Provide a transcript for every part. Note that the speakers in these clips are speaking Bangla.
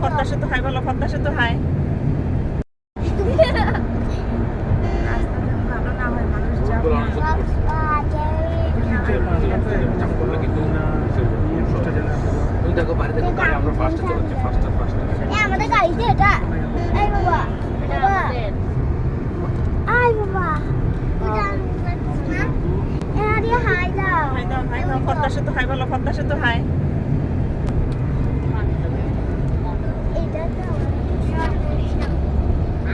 পদ্মা সেতু হাই বলো পদ্মা সেতু হয়। দেখো বাড়ি আমরা ফার্স্টে চলেছি ফার্স্টে ফার্স্টে আমাদের গাড়িতে এটা এই বাবা বাবা আই বাবা হাই দাও হাই দাও হাই দাও পদ্মা সেতু হাই বলো পদ্মা সেতু হাই এটা দাও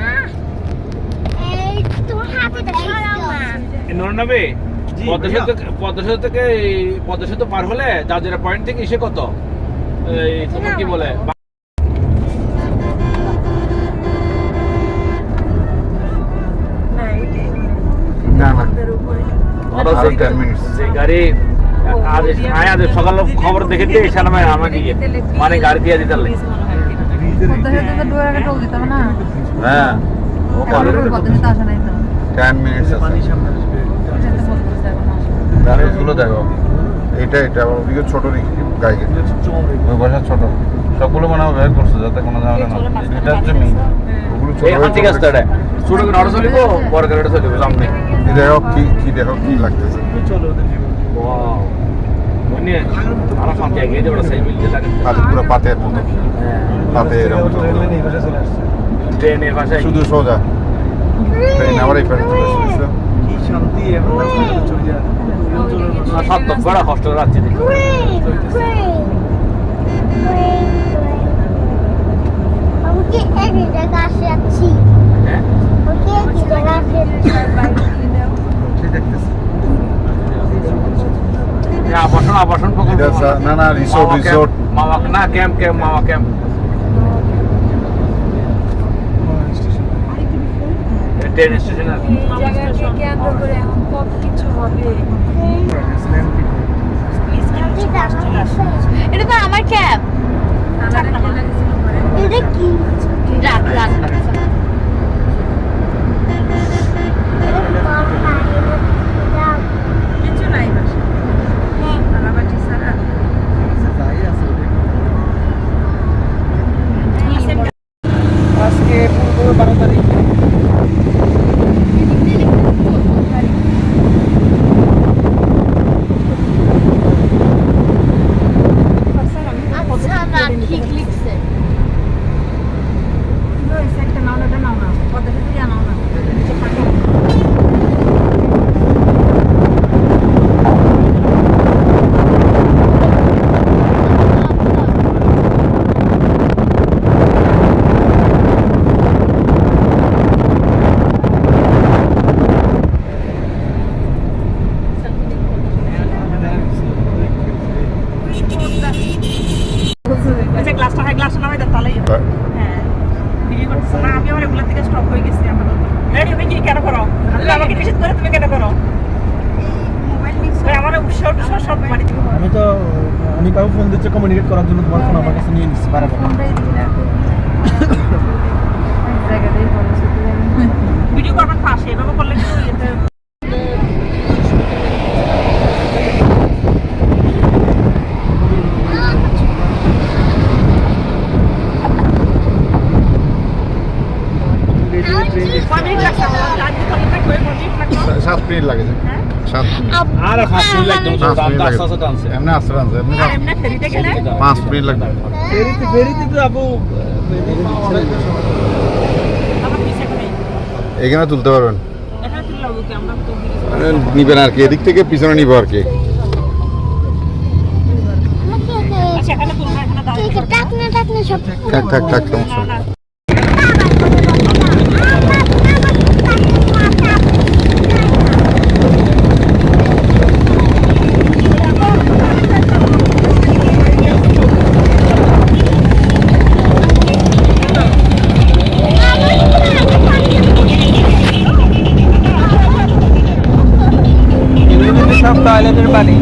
আহ এই তোমার হাতে সরাও মা থেকে পার হলে জাজিরা পয়েন্ট থেকে এসে কত? এই তোমার কি বলে? না এই না না। আমাদের উপরে। আরও আরও সেই 10 minutes। সেই গাড়ি আজ আজ সকাল খবর দেখে দিয়ে এসে নামে আমাকে মানে গাড়ি দিয়ে দিতে হ্যাঁ ও পারে এখন পদ্মা সেতু আসে নাই তো। 10 মিনিটস আছে। গাড়িগুলো দেখো। এটা এটা আবার ওদিকে ছোট গাড়ি ওই বসা ছোট। সবগুলো মানে বের করছে যাতে কোনো ঝামেলা না এটা হচ্ছে মেইন ওগুলো ছোট এই ঠিক আছে এটা। ছোট করে অটো চলিব বড় গাড়ি চলিব সামনে দেখো কি কি দেখো কি লাগতেছে। ওয়াও। মনে আরও ফাঁকি আগে যে সাইজ মিলতে লাগে পাতে পুরো পাতের মতো। পাতে এরকম তো। ট্রেনের ভাষায় শুধু সোজা। ট্রেন আবার এই পাশে চলে এসেছে। কষ্ট গ্রিন গ্রিন গ্রিন ওকে এক জায়গা আসে যাচ্ছি হ্যাঁ? আবাসন আবাসন না না রিসোর্ট রিসোর্ট মামা না ক্যাম্প ক্যাম্প মামা ক্যাম্প ট্রেন স্টেশন আর জায়গাকে কেন্দ্র করে এখন কত কিছু হবে এটা তো আমার ক্যাব। এটা কি রাখ আজকে বারো তারিখ আচ্ছা না ঠিক লিখছে ওই সাইডটা নাও না এটা নাও না পদ্মা সেতু দিয়ে নাও না নিচে ফাঁকা। ওই যে গ্লাসটা হয় গ্লাসটা নামাই দাও তাহলেই হবে। হ্যাঁ। ভিডিও করতেছে। না আমি আমার এগুলোর থেকে স্টপ হয়ে গেছি আমার এই তুমি কি কেন করো? আমাকে নিষেধ করে তুমি কেন করো? আমার উৎসাহ টুৎসাহ সব বাড়ি আমি তো ফোন দিচ্ছে কমিউনিকেট করার জন্য তোমার ফোন আমার কাছে নিয়ে নিচ্ছি বারবার জায়গাটাই বড় সেতু ভিডিও করবেন পাশে এভাবে করলে কিন্তু ইয়েতে কয় মিনিট লাগছে আমার আজ দিতে হবে কই কোন মিনিট লাগল সাত মিনিট লাগে হ্যাঁ? সাত মিনিট। আর পাঁচ মিনিট লাগতো পাঁচ মিনিট লাগে। আস্তে আস্তে টানছে। এমনি আসতে টানছে এমনি এমনি ফেরিতে গেলে? পাঁচ মিনিট লাগবে। ফেরিতে ফেরিতে তো আপু আমার পিছে করে এখানে তুলতে পারবেন। নিবেন আর কি এদিক থেকে পিছনে নিবো আর কি। আচ্ছা থাক থাক থাক সমস্যা টয়লেটের পানি